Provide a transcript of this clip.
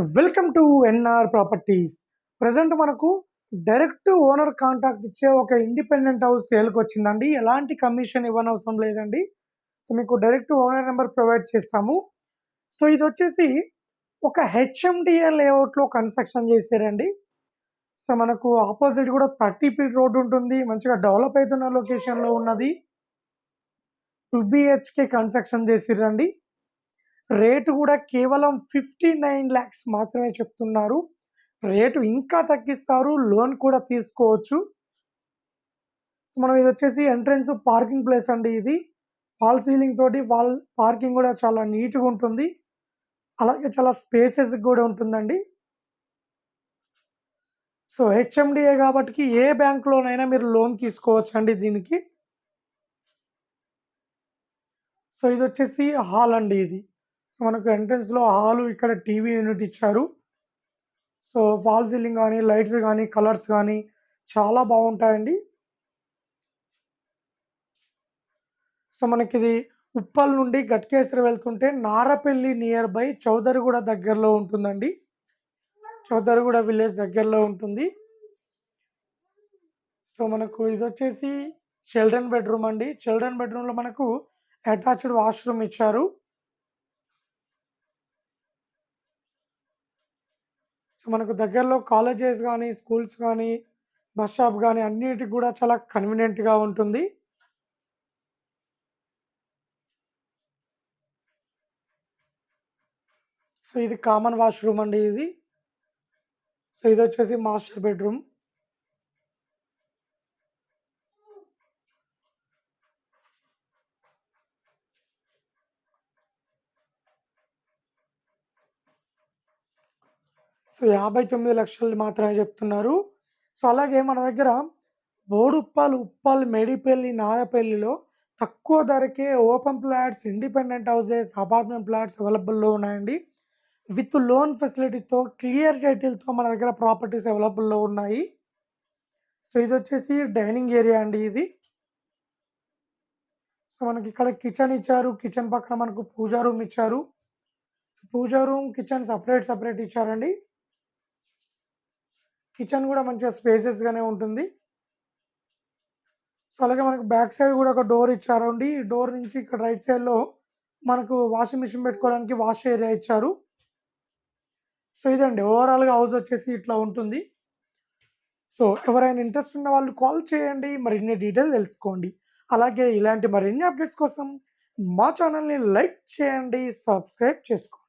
Welcome to NR properties. Present మనకు direct owner contact ఇచ్చే ఒక ఇండిపెండెంట్ హౌస్ సేల్కి వచ్చిందండి. ఎలాంటి కమిషన్ ఇవ్వనవసరం లేదండి. సో మీకు డైరెక్ట్ ఓనర్ నెంబర్ ప్రొవైడ్ చేస్తాము. సో ఇది వచ్చేసి ఒక హెచ్ఎండిఏ లేఅవుట్లో కన్స్ట్రక్షన్ చేశారండి. సో మనకు ఆపోజిట్ కూడా థర్టీ ఫీట్ రోడ్ ఉంటుంది. మంచిగా డెవలప్ అవుతున్న లొకేషన్లో ఉన్నది. టూ బిహెచ్కే కన్స్ట్రక్షన్ చేసిరండి రేటు కూడా కేవలం ఫిఫ్టీ నైన్ ల్యాక్స్ మాత్రమే చెప్తున్నారు. రేటు ఇంకా తగ్గిస్తారు. లోన్ కూడా తీసుకోవచ్చు. సో మనం ఇది వచ్చేసి ఎంట్రన్స్ పార్కింగ్ ప్లేస్ అండి ఇది. ఫాల్ సీలింగ్ తోటి వాల్ పార్కింగ్ కూడా చాలా నీట్గా ఉంటుంది. అలాగే చాలా స్పేసెస్ కూడా ఉంటుందండి. సో హెచ్ఎండిఏ కాబట్టి ఏ బ్యాంక్లోనైనా మీరు లోన్ తీసుకోవచ్చు అండి దీనికి. సో ఇది వచ్చేసి హాల్ అండి ఇది. సో మనకు ఎంట్రన్స్లో హాలు ఇక్కడ టీవీ యూనిట్ ఇచ్చారు. సో ఫాల్ సీలింగ్ కానీ లైట్స్ కానీ కలర్స్ కానీ చాలా బాగుంటాయండి. సో మనకి ఇది ఉప్పల్ నుండి గట్కేశ్వర వెళ్తుంటే నారపల్లి నియర్ బై చౌదరిగూడ దగ్గరలో ఉంటుందండి. చౌదరిగూడ విలేజ్ దగ్గరలో ఉంటుంది. సో మనకు ఇది వచ్చేసి చిల్డ్రన్ బెడ్రూమ్ అండి. చిల్డ్రన్ బెడ్రూమ్లో మనకు అటాచ్డ్ వాష్రూమ్ ఇచ్చారు. సో మనకు దగ్గరలో కాలేజెస్ కానీ స్కూల్స్ కానీ బస్ స్టాప్ కానీ అన్నిటికి కూడా చాలా కన్వీనియంట్గా ఉంటుంది. సో ఇది కామన్ వాష్రూమ్ అండి ఇది. సో ఇది వచ్చేసి మాస్టర్ బెడ్రూమ్. సో యాభై తొమ్మిది లక్షలు మాత్రమే చెప్తున్నారు. సో అలాగే మన దగ్గర బోడుప్పాలు ఉప్పాలు మేడిపల్లి నారపల్లిలో తక్కువ ధరకే open plots independent houses apartment plots అవైలబుల్లో ఉన్నాయండి. విత్ లోన్ ఫెసిలిటీతో క్లియర్ టైటిల్తో మన దగ్గర ప్రాపర్టీస్ అవైలబుల్లో ఉన్నాయి. సో ఇది వచ్చేసి డైనింగ్ ఏరియా అండి ఇది. సో మనకి ఇక్కడ కిచెన్ ఇచ్చారు. కిచెన్ పక్కన మనకు పూజా రూమ్ ఇచ్చారు. Puja room kitchen separate separate ఇచ్చారండి. కిచెన్ కూడా మంచిగా స్పేసెస్గానే ఉంటుంది. సో అలాగే మనకు బ్యాక్ సైడ్ కూడా ఒక డోర్ ఇచ్చారండి ఈ డోర్ నుంచి ఇక్కడ రైట్ సైడ్లో మనకు వాషింగ్ మిషన్ పెట్టుకోవడానికి వాష్ ఏరియా ఇచ్చారు. సో ఇదండి ఓవరాల్గా హౌస్ వచ్చేసి ఇట్లా ఉంటుంది. సో ఎవరైనా ఇంట్రెస్ట్ ఉన్న వాళ్ళు కాల్ చేయండి మరిన్ని డీటెయిల్ తెలుసుకోండి. అలాగే ఇలాంటి మరిన్ని అప్డేట్స్ కోసం మా ఛానల్ని లైక్ చేయండి సబ్స్క్రైబ్ చేసుకోండి.